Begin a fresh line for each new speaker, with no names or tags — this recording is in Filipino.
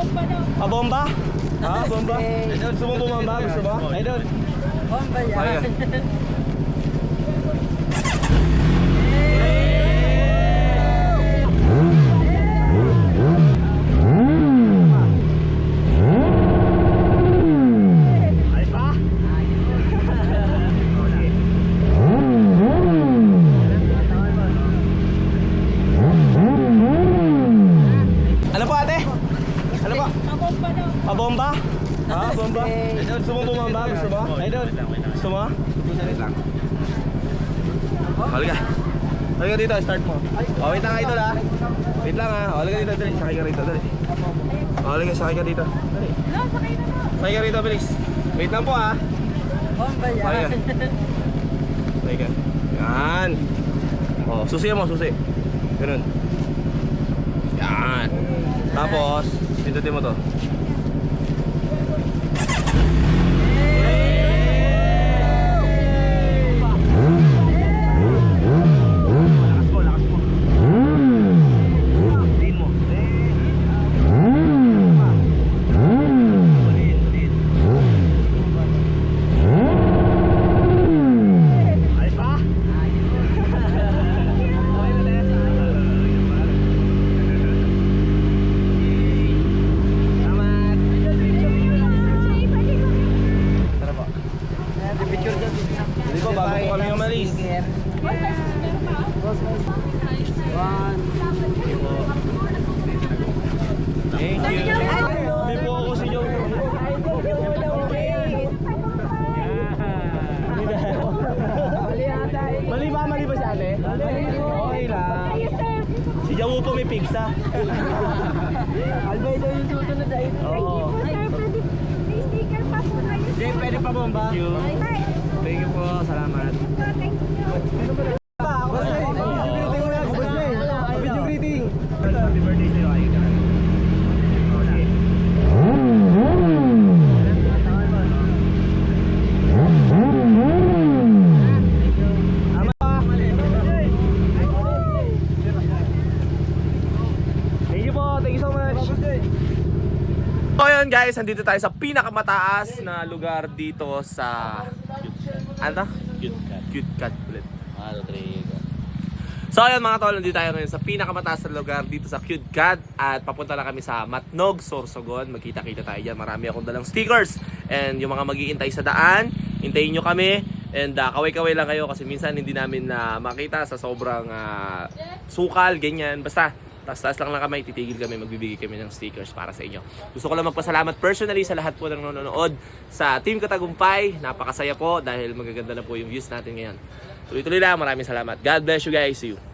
Pabomba daw.
Ah, bomba? Ah, bomba? Gusto mo bumamba? Gusto mo? Idol.
Bomba
Kaya.
Pabomba daw.
Ah, bomba? Ah, bomba? Gusto mo bumamba? Gusto mo? Idol, gusto mo? Wait lang. Halika. Halika dito, start mo. Oh, wait lang idol ha. Wait lang ha. Halika dito, dali. Sakay ka rito, dali. Oh, halika, sakay ka dito. Dali.
No, sakay na no.
Sakay ka rito, bilis. Wait lang po ha.
Bomba
Sakay ka. Sakay ka. Yan. Oh, susi mo, susi. Ganun. Yan. Tapos, pindutin mo to. Hindi ko, bago po kami umalis.
One.
Thank you. Hindi po ako si Joe. Mali ba? Mali ba si ate? Okay lang. Si Jawo po may pigsa.
Albay daw yung susunod ay.
Oo.
May sticker pa po kayo.
Jay, pwede pa bomba? Thank you.
Bye.
Thank you po. Salamat.
Thank you.
Video greeting. Happy birthday sa'yo. Ka. Okay. Thank you po. Thank you so much. So yun guys, nandito tayo sa pinakamataas na lugar dito sa ano? Cute Cat. Cute Cat ulit. So ayun mga tol, nandito tayo ngayon sa pinakamataas na lugar dito sa Cute Cat at papunta na kami sa Matnog, Sorsogon. Magkita-kita tayo dyan. Marami akong dalang stickers and yung mga mag-iintay sa daan, hintayin nyo kami. And uh, kaway-kaway lang kayo kasi minsan hindi namin na makita sa sobrang ah, sukal, ganyan. Basta, taas-taas lang lang kami, titigil kami, magbibigay kami ng stickers para sa inyo. Gusto ko lang magpasalamat personally sa lahat po ng nanonood sa Team Katagumpay. Napakasaya po dahil magaganda na po yung views natin ngayon. Tuloy-tuloy lang, maraming salamat. God bless you guys. See you.